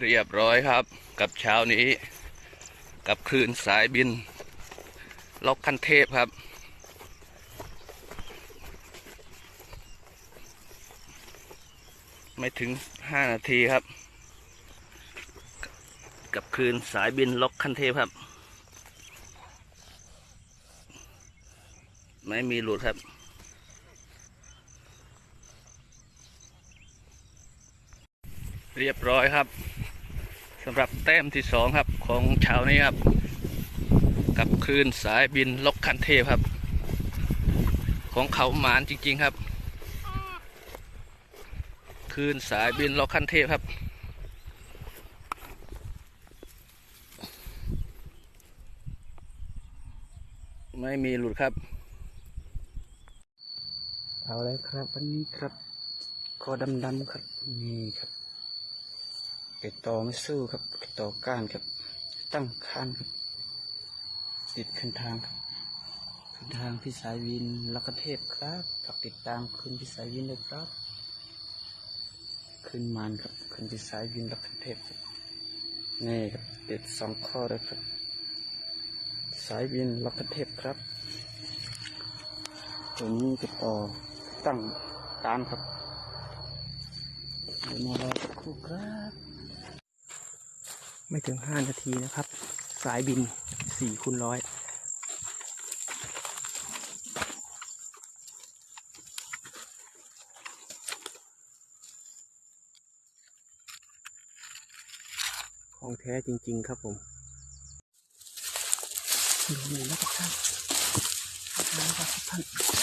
เรียบร้อยครับ กับเช้านี้ กับคลื่นสายบิน ล็อกคันเทพครับ ไม่ถึงห้านาทีครับ กับคลื่นสายบินล็อกคันเทพครับ ไม่มีหลุดครับเรียบร้อยครับ สำหรับแต้มที่สองครับของเช้านี้ครับ กับคลื่นสายบินล็อกคันเทพครับ ของเขาหมานจริง ๆครับคลื่นสายบินล็อกคันเทพครับไม่มีหลุดครับ เอาเลยครับ วันนี้ครับคอดำๆครับ นี่ครับ ดต่อไม่สู้ครับเก็ดต่อก้านครับ ตั้งคานครับติดขึ้นทางครับขึ้นทางพี่สายวินลักเทพครับฝากติดตามคุณพี่สายวินเลยครับ ขึ้นมานครับคุณพี่สายวินลักเทพครับนี่ครับเด็ดสองข้อเลยครับ สายวินลักเทพครับตัวนี้จะต่อตั้งการครับเดี๋ยวมารอสักครู่ครับ ไม่ถึงห้านาทีนะครับ สายบินสี่คูณร้อยของแท้จริง ๆ ครับผมดูหน่อนะครับท่านดูนะครับท่าน